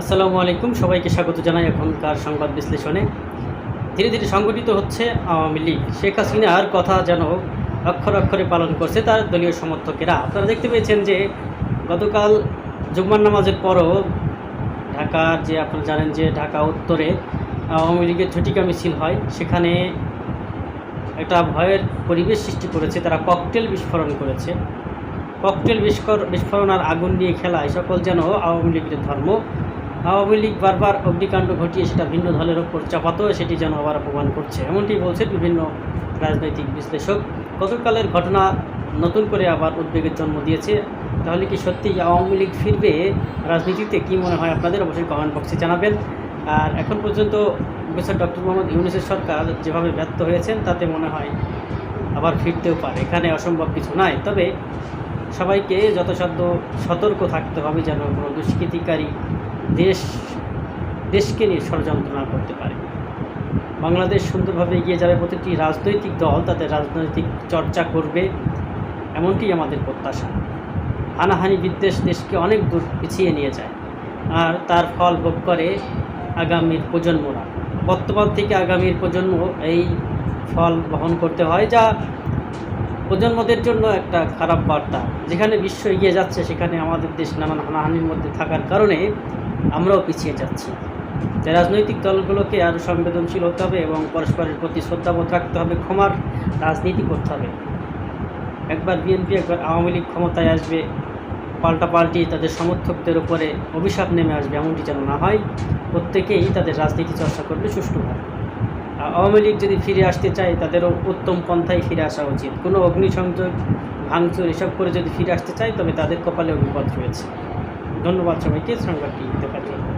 আসসালামু আলাইকুম। সবাইকে স্বাগত জানাই এখনকার সংবাদ বিশ্লেষণে। ধীরে ধীরে সংগঠিত হচ্ছে আওয়ামী লীগ। শেখ হাসিনার কথা যেন অক্ষর অক্ষরে পালন করছে তার দলীয় সমর্থকেরা। আপনারা দেখতে পেয়েছেন যে গতকাল জুম্মার নামাজের পরও ঢাকার যে আপনারা জানেন যে ঢাকা উত্তরে আওয়ামী লীগের ঝটিকা মিছিল হয়, সেখানে একটা ভয়ের পরিবেশ সৃষ্টি করেছে। তারা ককটেল বিস্ফোরণ করেছে। ককটেল বিস্ফোর- বিস্ফোরণ আর আগুন নিয়ে খেলা সকল যেন আওয়ামী লীগের ধর্ম আওয়ামী লীগ বারবার অগ্নিকাণ্ড ঘটিয়ে সেটা ভিন্ন দলের ওপর চাপাতো সেটি যেন আবার অপমান করছে। এমনটি বলছে বিভিন্ন রাজনৈতিক বিশ্লেষক। গতকালের ঘটনা নতুন করে আবার উদ্বেগের জন্ম দিয়েছে। তাহলে কি সত্যি আওয়ামী লীগ ফিরবে? রাজনীতিতে কি মনে হয় আপনাদের? অবশ্যই কমেন্ট বক্সে জানাবেন। আর এখন পর্যন্ত প্রফেসর ডক্টর মোহাম্মদ ইউনুসের সরকার যেভাবে ব্যর্থ হয়েছেন, তাতে মনে হয় আবার ফিরতেও পারে। এখানে অসম্ভব কিছু নাই। তবে সবাইকে যথাসাধ্য সতর্ক থাকতে হবে যেন কোনো দুষ্কৃতিকারী দেশ, দেশকে নিয়ে ষড়যন্ত্র না করতে পারে। বাংলাদেশ সুন্দরভাবে এগিয়ে যাবে প্রতিটি রাজনৈতিক দল তাদের রাজনৈতিক চর্চা করবে, এমনটি আমাদের প্রত্যাশা। হানাহানি বিদ্বেষ দেশকে অনেক দূর পিছিয়ে নিয়ে যায় আর তার ফল ভোগ করে আগামীর প্রজন্মরা। বর্তমান থেকে আগামীর প্রজন্ম এই ফল বহন করতে হয় যা প্রজন্মদের জন্য একটা খারাপ বার্তা। যেখানে বিশ্ব এগিয়ে যাচ্ছে, সেখানে আমাদের দেশ নানান হানাহানির মধ্যে থাকার কারণে আমরাও পিছিয়ে যাচ্ছি। তাই রাজনৈতিক দলগুলোকে আরও সংবেদনশীল হতে হবে এবং পরস্পরের প্রতি শ্রদ্ধাবোধ রাখতে হবে, ক্ষমার রাজনীতি করতে হবে। একবার বিএনপি, একবার আওয়ামী লীগ ক্ষমতায় আসবে পাল্টাপাল্টি তাদের সমর্থকদের উপরে অভিশাপ নেমে আসবে, এমনটি যেন না হয়, প্রত্যেকেই তাদের রাজনীতি চর্চা করবে সুষ্ঠুভাবে। আওয়ামী লীগ যদি ফিরে আসতে চায়, তাদেরও উত্তম পন্থায় ফিরে আসা উচিত। কোনো অগ্নিসংযোগ, ভাঙচুর এসব করে যদি ফিরে আসতে চায়, তবে তাদের কপালে বিপদ রয়েছে। ধন্যবাদ সবাইকে, সংবাদটি দিতে জন্য